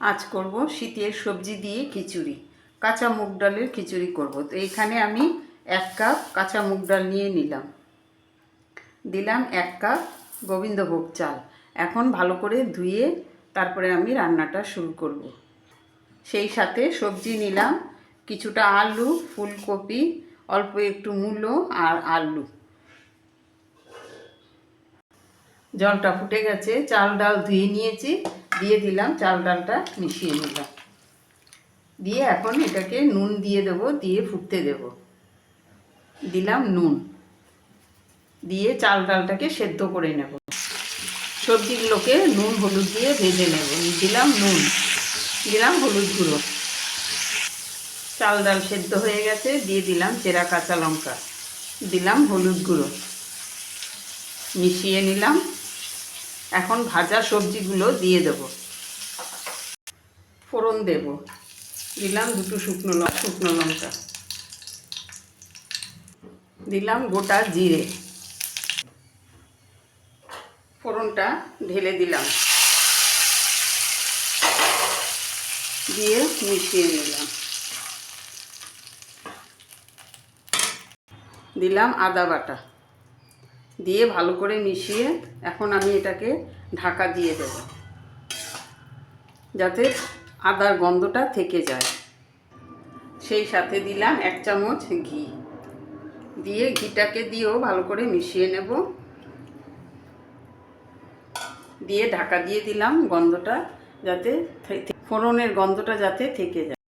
আজ করব শীতের সবজি দিয়ে খিচুড়ি, কাঁচা মুগ ডালের খিচুড়ি করব। তো এইখানে আমি এক কাপ কাঁচা মুগ ডাল নিয়ে নিলাম। দিলাম এক কাপ গোবিন্দভোগ চাল। এখন ভালো করে ধুয়ে তারপরে আমি রান্নাটা শুরু করব। সেই সাথে সবজি নিলাম, কিছুটা আলু, ফুলকপি, অল্প একটু মূলো আর আলু। জলটা ফুটে গেছে, চাল ডাল ধুয়ে নিয়েছি। দিয়ে দিলাম, চাল ডালটা মিশিয়ে নিলাম। দিয়ে এখন এটাকে নুন দিয়ে দেবো, দিয়ে ফুটতে দেব। দিলাম নুন। দিয়ে চাল ডালটাকে সেদ্ধ করে নেব। সবজিগুলোকে নুন, হলুদ দিয়ে ভেজে নেব। দিলাম নুন, দিলাম হলুদ গুঁড়ো। চাল ডাল সেদ্ধ হয়ে গেছে, দিয়ে দিলাম চেরা কাঁচা লঙ্কা। দিলাম হলুদ গুঁড়ো। মিশিয়ে নিলাম। এখন ভাজা সবজিগুলো দিয়ে দেব। ফোড়ন দেব। দিলাম দুটো শুকনো লঙ্কা শুকনো লঙ্কা। দিলাম গোটা জিরে। ফোড়নটা ঢেলে দিলাম। দিয়ে মিশিয়ে নিলাম। দিলাম আদা বাটা। দিয়ে ভালো করে মিশিয়ে এখন আমি এটাকে ঢাকা দিয়ে দেব। যাতে আদার গন্ধটা থেকে যায়। সেই সাথে দিলাম এক চামচ ঘি। দিয়ে ঘিটাকে দিয়েও ভালো করে মিশিয়ে নেব। দিয়ে ঢাকা দিয়ে দিলাম গন্ধটা যাতে ফোড়নের গন্ধটা যাতে থেকে যায়।